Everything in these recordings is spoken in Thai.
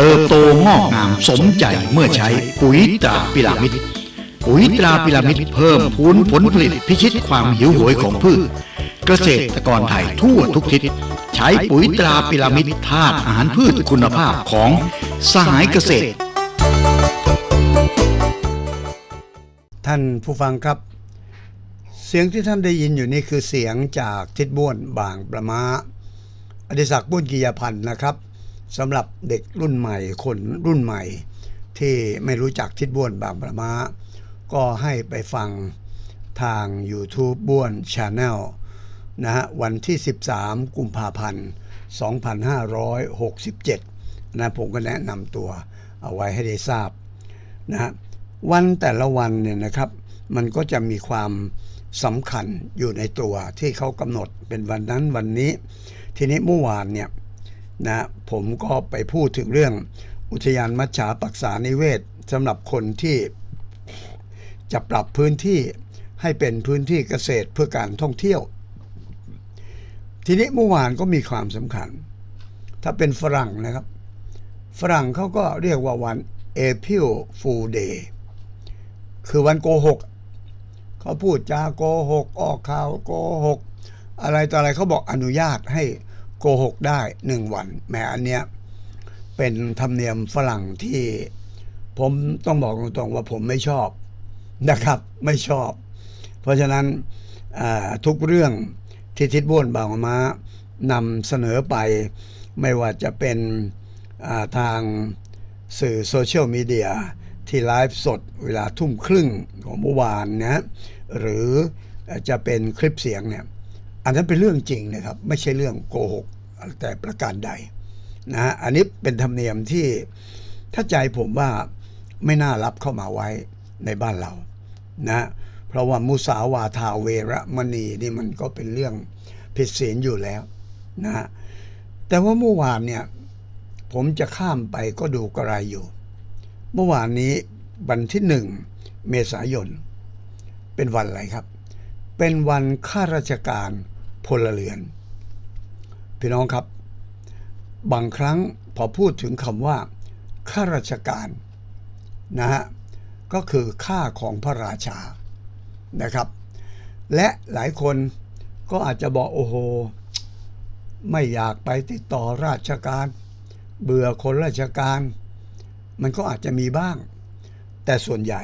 เติบโตงอกงามสมใจเมื่อใช้ปุ๋ยตราพิรามิดปุ๋ยตราพิรามิดเพิ่มพูนผลผลิตพิชิตความหิวโหยของพืช เกษตรกรไทยทั่วทุกทิศใช้ปุ๋ยตราพิรามิดธาตุอาหารพืชคุณภาพของสหายเกษตร ท่านผู้ฟังครับ เสียงที่ท่านได้ยินอยู่นี่คือเสียงจากทิดบ้วนบางประมาอดิศักดิ์บุญกิยพันธ์นะครับ สำหรับเด็กรุ่นใหม่ คนรุ่นใหม่ ที่ไม่รู้จักทิดบ้วนบางประมาก็ให้ไปฟังทาง YouTube บ้วน Channel นะฮะวันที่ 13 กุมภาพันธ์ 2567 นะผมก็แนะนำตัวเอาไว้ให้ได้ทราบนะฮะวันแต่ละวันเนี่ยนะครับมันก็จะมีความสำคัญอยู่ในตัวที่เขากำหนดเป็นวันนั้นวันนี้ ทีนี้เมื่อวานเนี่ย นะผมก็ไปพูดถึงเรื่องอุทยานมัจฉาปักษานิเวศสำหรับคนที่จะปรับพื้นที่ให้เป็นพื้นที่เกษตรเพื่อการท่องเที่ยว ทีนี้เมื่อวานก็มีความสำคัญ ถ้าเป็นฝรั่งนะครับ ฝรั่งเขาก็เรียกว่าวัน April Fool Day คือวันโกหกเขาพูดจาโกหกออกข่าวโกหกอะไรต่ออะไรเขาบอกอนุญาตให้ โกหกได้หนึ่งวันแม้อันเนี้ยเป็นธรรมเนียมฝรั่งที่ผมต้องบอกตรงๆว่าผมไม่ชอบนะครับไม่ชอบ เพราะฉะนั้นทุกเรื่องที่ทิดบ้วนบางมานำเสนอไป ไม่ว่าจะเป็นาทางสื่อโซเชียลมีเดียที่ไลฟ์สดเวลาทุ่มครึ่งของเมื่อวานนะหรือจะเป็นคลิปเสียงเนี่ย อันนั้นเป็นเรื่องจริงนะครับ ไม่ใช่เรื่องโกหกแต่ประการใดนะฮะอันนี้เป็นธรรมเนียมที่ถ้าใจผมว่าไม่น่ารับเข้ามาไว้ในบ้านเรานะเพราะว่ามุสาวาทาเวระมณีนี่มันก็เป็นเรื่องผิดศีลอยู่แล้วนะฮะแต่ว่าเมื่อวานเนี่ยผมจะข้ามไปก็ดูกระไรอยู่ เมื่อวานนี้วันที่หนึ่งเมษายน เป็นวันอะไรครับ เป็นวันข้าราชการ พลเรือน พี่น้องครับ บางครั้งพอพูดถึงคำว่าข้าราชการนะฮะก็คือค่าของพระราชานะครับ และหลายคนก็อาจจะบอกโอ้โห ไม่อยากไปติดต่อราชการ เบื่อคนราชการ มันก็อาจจะมีบ้าง แต่ส่วนใหญ่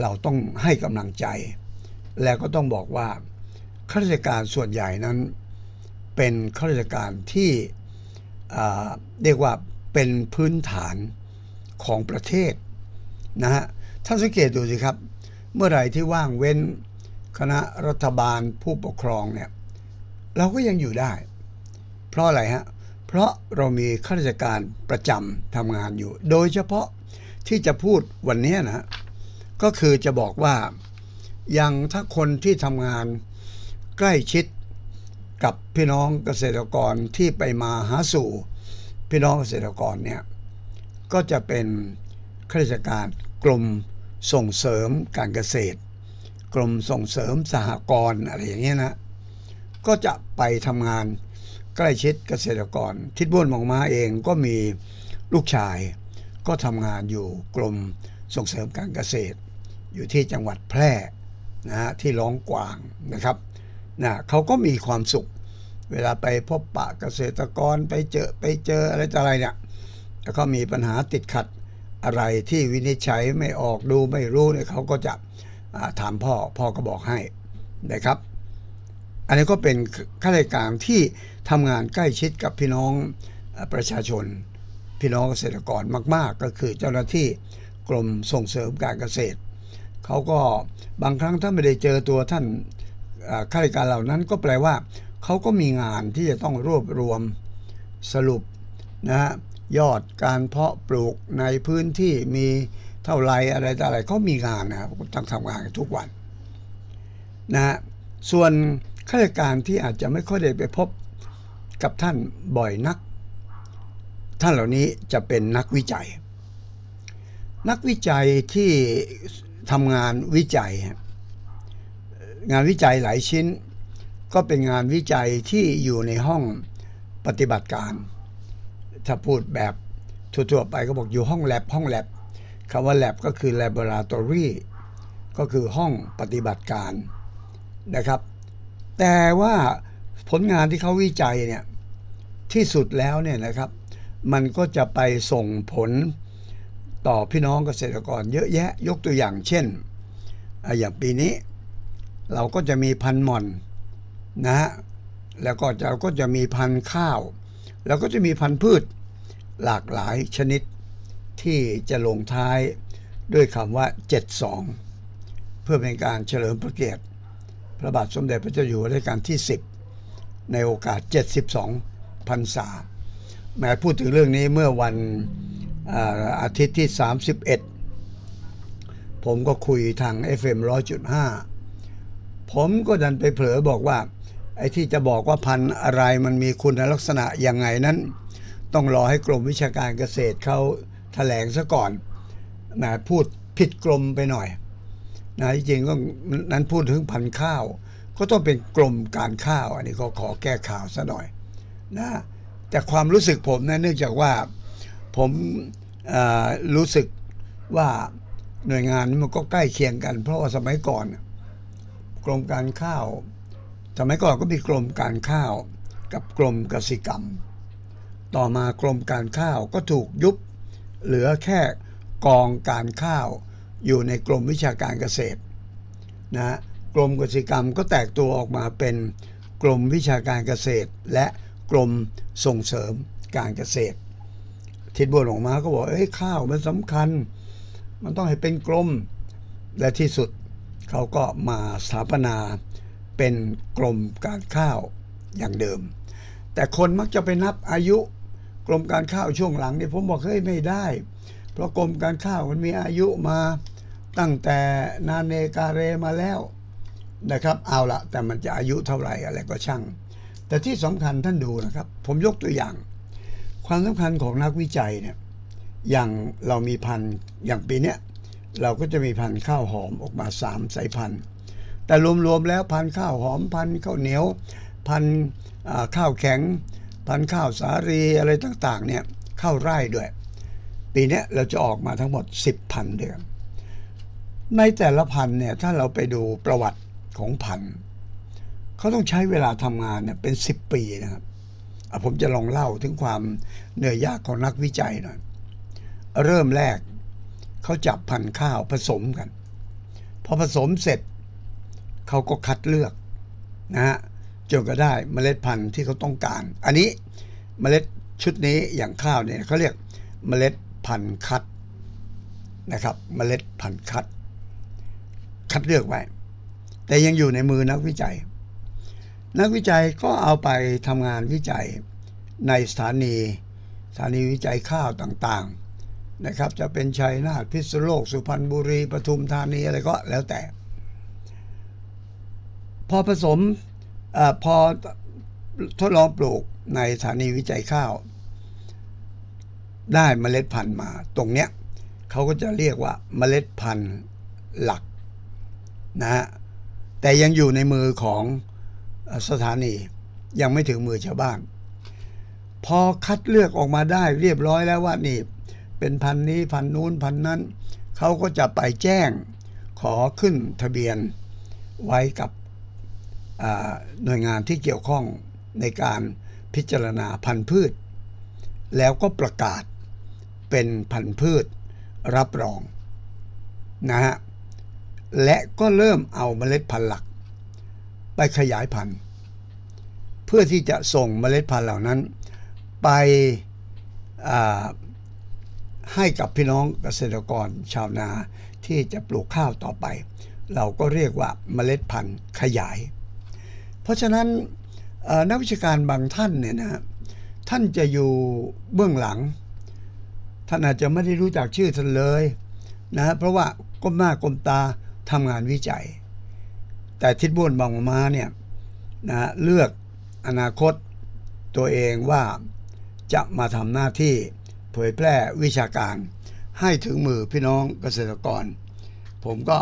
เราต้องให้กำลังใจ แล้วก็ต้องบอกว่า ข้าราชการส่วนใหญ่นั้นเป็นข้าราชการที่เรียกว่าเป็นพื้นฐานของประเทศนะฮะท่านสังเกตดูสิครับ เมื่อไหร่ที่ว่างเว้นคณะรัฐบาลผู้ปกครองเนี่ยเราก็ยังอยู่ได้ เพราะอะไรฮะเพราะเรามีข้าราชการประจำทำงานอยู่ โดยเฉพาะที่จะพูดวันนี้นะก็คือจะบอกว่าย่างถ้าคนที่ทำงาน ใกล้ชิดกับพี่น้องเกษตรกรที่ไปมาหาสู่พี่น้องเกษตรกรเนี่ยก็จะเป็นข้าราชการกรมส่งเสริมการเกษตร กรมส่งเสริมสหกรณ์อะไรอย่างเงี้ยนะก็จะไปทำงานใกล้ชิดเกษตรกร ทิดบ้วนหมองมาเองก็มีลูกชาย ก็ทำงานอยู่กรมส่งเสริมการเกษตร อยู่ที่จังหวัดแพร่นะฮะที่ร้องกวางนะครับ นะเขาก็มีความสุข เวลาไปพบปะเกษตรกรไปเจอไปเจออะไรต่ออะไรเนี่ยแล้วก็มีปัญหาติดขัดอะไรที่วินิจฉัยไม่ออกดูไม่รู้เนี่ยเขาก็จะาถามพ่อพ่อก็บอกให้นะครับ อันนี้ก็เป็นข้าราชการที่ทำงานใกล้ชิดกับพี่น้องประชาชน พี่น้องเกษตรกรมาก ๆ ก็คือเจ้าหน้าที่กรมส่งเสริมการเกษตรเขาก็บางครั้งถ้าไม่ได้เจอตัวท่าน ข้าราชการเหล่านั้นก็แปลว่าเขาก็มีงานที่จะต้องรวบรวมสรุปนะฮะยอดการเพาะปลูกในพื้นที่มีเท่าไรอะไรต่ออะไรเขามีงานนะครับต้องทำงานทุกวันนะฮะส่วนข้าราชการที่อาจจะไม่ค่อยได้ไปพบกับท่านบ่อยนัก ท่านเหล่านี้จะเป็นนักวิจัย นักวิจัยที่ทำงานวิจัยฮะ งานวิจัยหลายชิ้น ก็เป็นงานวิจัยที่อยู่ในห้องปฏิบัติการ ถ้าพูดแบบทั่วๆไปก็บอกอยู่ห้องแลบห้องแลบคำว่าแลบก็คือ laboratory ก็คือห้องปฏิบัติการนะครับ แต่ว่าผลงานที่เขาวิจัยเนี่ยที่สุดแล้วเนี่ยนะครับ มันก็จะไปส่งผลต่อพี่น้องเกษตรกรเยอะแยะยกตัวอย่างเช่นอะอย่างปีนี้ เราก็จะมีพันหม่อนนะฮะแล้วก็เราก็จะมีพันข้าว แล้วก็จะมีพันพืชหลากหลายชนิดที่จะลงท้ายด้วยคำว่า 72 เพื่อเป็นการเฉลิมพระเกียรติ พระบาทสมเด็จพระเจ้าอยู่หัวรัชกาลที่ 10 ในโอกาส 72พรรษาแม้พูดถึงเรื่องนี้เมื่อวันอาอาทิตย์ที่ 31 ผมก็คุยทาง FM 100.5 ผมก็ดันไปเผลอบอกว่าไอ้ที่จะบอกว่าพันธุ์อะไรมันมีคุณลักษณะยังไงนั้น ต้องรอให้กรมวิชาการเกษตรเขาแถลงซะก่อนนะพูดผิดกรมไปหน่อยนะจริงก็นั้นพูดถึงพันธุ์ข้าว ก็ต้องเป็นกรมการข้าว อันนี้ก็ขอแก้ข่าวซะหน่อยนะแต่ความรู้สึกผมนะเนื่องจากว่าผมรู้สึกว่าหน่วยงานนี้มันก็ใกล้เคียงกัน เพราะว่าสมัยก่อน กรมการข้าว สมัยก่อนก็มีกรมการข้าว กับกรมกสิกรรม ต่อมากรมการข้าวก็ถูกยุบ เหลือแค่กองการข้าว อยู่ในกรมวิชาการเกษตรนะฮะกรมกสิกรรมก็แตกตัวออกมาเป็นกรมวิชาการเกษตร และกรมส่งเสริมการเกษตร ทิศบัวหลวงมาก็บอกเอ้ยข้าวมันสำคัญ มันต้องให้เป็นกรมและที่สุด เขาก็มาสถาปนาเป็นกรมการข้าวอย่างเดิม แต่คนมักจะไปนับอายุกรมการข้าวช่วงหลังเนี่ยผมบอกเฮ้ยไม่ได้ เพราะกรมการข้าวมันมีอายุมาตั้งแต่นาเนกาเรมาแล้วนะครับเอาละแต่มันจะอายุเท่าไหร่อะไรก็ช่าง แต่ที่สำคัญท่านดูนะครับ ผมยกตัวอย่าง ความสำคัญของนักวิจัยเนี่ยอย่างเรามีพันอย่างปีเนี้ย เราก็จะมีพันธุ์ข้าวหอมออกมาสามสายพันธุ์ แต่รวมๆแล้วพันธุ์ข้าวหอมพันธุ์ข้าวเหนียว พันธุ์ข้าวแข็ง พันธุ์ข้าวสาลีอะไรต่างๆเนี่ยข้าวไร่ด้วย ปีนี้เราจะออกมาทั้งหมด 10 พันธุ์เดือนในแต่ละพันธุ์เนี่ยถ้าเราไปดูประวัติของพันธุ์เขาต้องใช้เวลาทำงานเนี่ยเป็น 10 ปีนะครับผมจะลองเล่าถึงความเหนื่อยยากของนักวิจัยหน่อยเริ่มแรก เขาจับพันธุ์ข้าวผสมกัน พอผสมเสร็จเขาก็คัดเลือกนะฮะจนก็ได้เมล็ดพันธุ์ที่เขาต้องการ อันนี้เมล็ดชุดนี้อย่างข้าวเนี่ยเขาเรียกเมล็ดพันธุ์คัดนะครับเมล็ดพันธุ์คัด คัดเลือกไว้ แต่ยังอยู่ในมือนักวิจัย นักวิจัยก็เอาไปทำงานวิจัยในสถานีสถานีวิจัยข้าวต่างๆ นะครับ จะเป็นชัยนาทพิษณุโลกสุพรรณบุรีปทุมธานีอะไรก็แล้วแต่ พอผสมอพอทดลองปลูกในสถานีวิจัยข้าว ได้เมล็ดพันธุ์มา ตรงเนี้ยเขาก็จะเรียกว่าเมล็ดพันธุ์หลักนะฮะแต่ยังอยู่ในมือของสถานียังไม่ถึงมือชาวบ้าน พอคัดเลือกออกมาได้เรียบร้อยแล้วว่านี่ เป็นพันนี้พันนู้นพันนั้น เขาก็จะไปแจ้งขอขึ้นทะเบียนไว้กับหน่วยงานที่เกี่ยวข้องในการพิจารณาพันธุ์พืช แล้วก็ประกาศเป็นพันธุ์พืชรับรองนะฮะและก็เริ่มเอาเมล็ดพันธุ์หลัก ไปขยายพันธุ์ เพื่อที่จะส่งเมล็ดพันธุ์เหล่านั้น ไป ให้กับพี่น้องเกษตรกรชาวนาที่จะปลูกข้าวต่อไป เราก็เรียกว่าเมล็ดพันธุ์ขยาย เพราะฉะนั้นนักวิชาการบางท่านเนี่ยนะฮะท่านจะอยู่เบื้องหลัง ท่านอาจจะไม่ได้รู้จักชื่อท่านเลยนะฮะเพราะว่าก้มหน้าก้มตาทำงานวิจัย แต่ทิดบ้วนบางมาเนี่ยนะฮะเลือกอนาคตตัวเองว่าจะมาทำหน้าที่ เผยแพร่วิชาการให้ถึงมือพี่น้องเกษตรกร ผมก็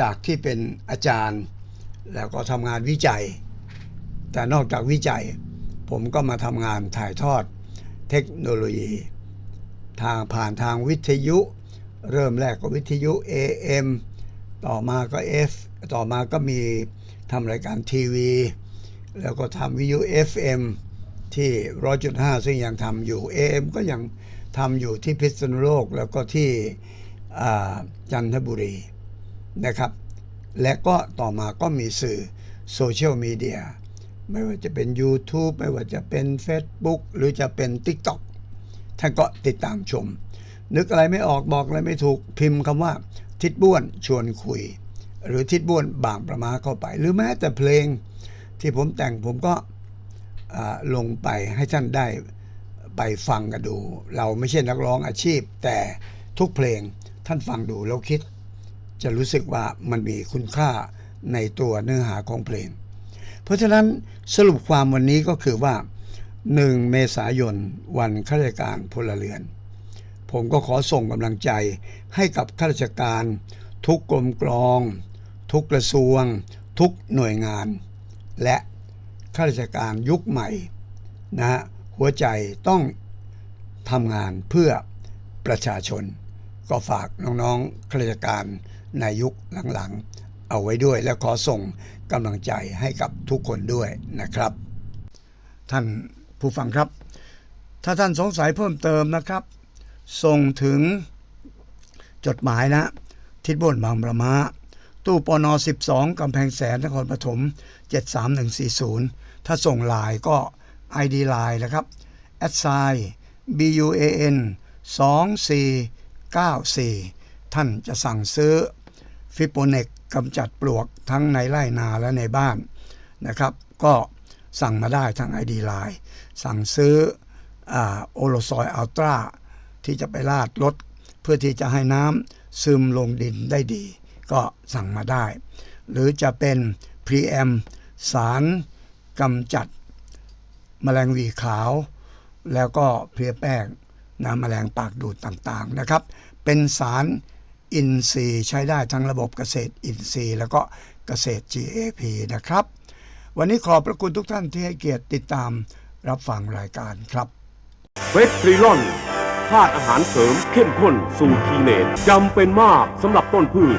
จากที่เป็นอาจารย์ แล้วก็ทำงานวิจัย แต่นอกจากวิจัย ผมก็มาทำงานถ่ายทอดเทคโนโลยี ทางผ่านทางวิทยุ เริ่มแรกก็วิทยุ AM ต่อมาก็ F ต่อมาก็มีทำรายการทีวี แล้วก็ทำวิทยุ FM ที่100.5ซึ่งยังทำอยู่ AM ก็ยังทำอยู่ที่พิษณุโลกแล้วก็ที่จันทบุรีนะครับ และก็ต่อมาก็มีสื่อโซเชียลมีเดียไม่ว่าจะเป็น YouTube ไม่ว่าจะเป็น Facebook หรือจะเป็น TikTok ท่านก็ติดตามชม นึกอะไรไม่ออกบอกอะไรไม่ถูกพิมพ์คำว่า ทิดบ้วนชวนคุย หรือทิดบ้วนบางประมาเข้าไป หรือแม้แต่เพลงที่ผมแต่งผมก็ ลงไปให้ท่านได้ไปฟังกันดู เราไม่ใช่นักร้องอาชีพ แต่ทุกเพลงท่านฟังดูแล้วคิด จะรู้สึกว่ามันมีคุณค่าในตัวเนื้อหาของเพลง เพราะฉะนั้นสรุปความวันนี้ก็คือว่า 1 เมษายน วันข้าราชการพลเรือน ผมก็ขอส่งกำลังใจให้กับข้าราชการ ทุกกรมกรอง ทุกกระทรวง ทุกหน่วยงาน และ ข้าราชการยุคใหม่นะฮะหัวใจต้องทำงานเพื่อประชาชน ก็ฝากน้องๆข้าราชการในยุคหลังๆ เอาไว้ด้วยและขอส่งกำลังใจให้กับทุกคนด้วยนะครับ ท่านผู้ฟังครับ ถ้าท่านสงสัยเพิ่มเติมนะครับ ส่งถึงจดหมายนะ ทิศบนบางประมา ตู้ปน12กำแพงแสนนครปฐม73140 ถ้าส่งไลน์ก็ ID ไลน์นะครับ a d s i BUAN 2494 ท่านจะสั่งซื้อฟิโปเนกกำจัดปลวกทั้งในไร่นาและในบ้านนะครับ ก็สั่งมาได้ทาง ID Line สั่งซื้อโอโลซอยอัลตราที่จะไปลาดรถเพื่อที่จะให้น้ำซึมลงดินได้ดี ก็สั่งมาได้ หรือจะเป็นพรีแอมสารกำจัดแมลงวีขาว แล้วก็เพลียแป้งนะแมลงปากดูดต่างๆนะครับ เป็นสารอินทรีย์ใช้ได้ทั้งระบบเกษตรอินทรีย์ แล้วก็เกษตร GAP นะครับ วันนี้ขอบพระคุณทุกท่านที่ให้เกียรติติดตามรับฟังรายการครับเวสตรีลอนธาตุอาหารเสริมเข้มข้นสูตรทีเนตจำเป็นมากสำหรับต้นพืช